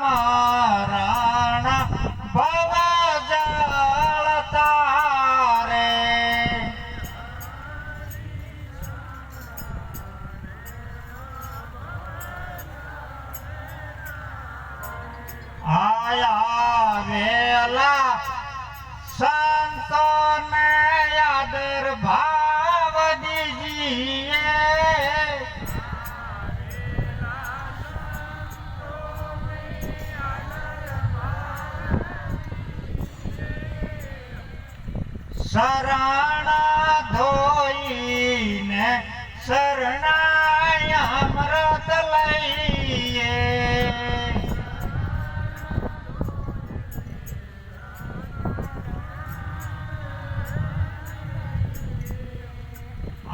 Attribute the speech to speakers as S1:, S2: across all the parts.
S1: રાણા ભવા જળતા રે આયા વેલા સા શરણા ધોઈને શરણાય અમૃત લઈએ.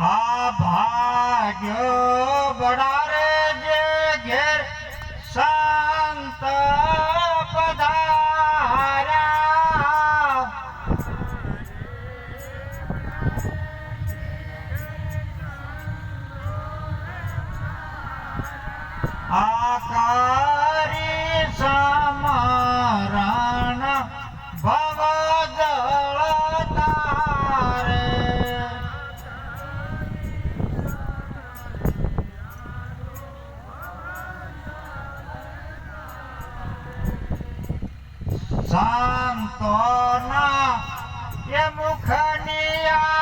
S1: આ ભાગ્યો બડા સંતોના એ મુખની આ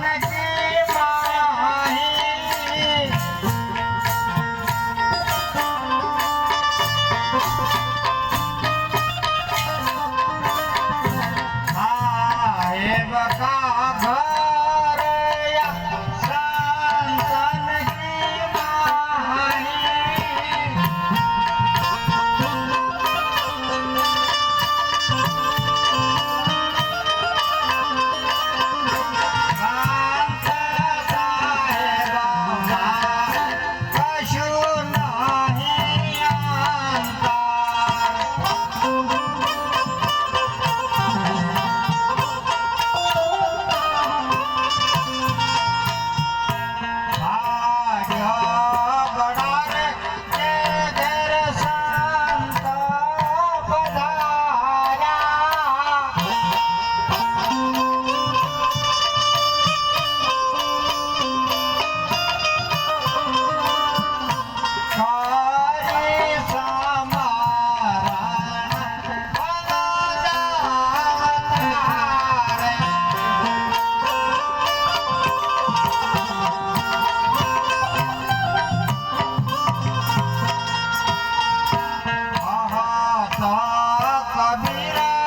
S1: Let's কবিরা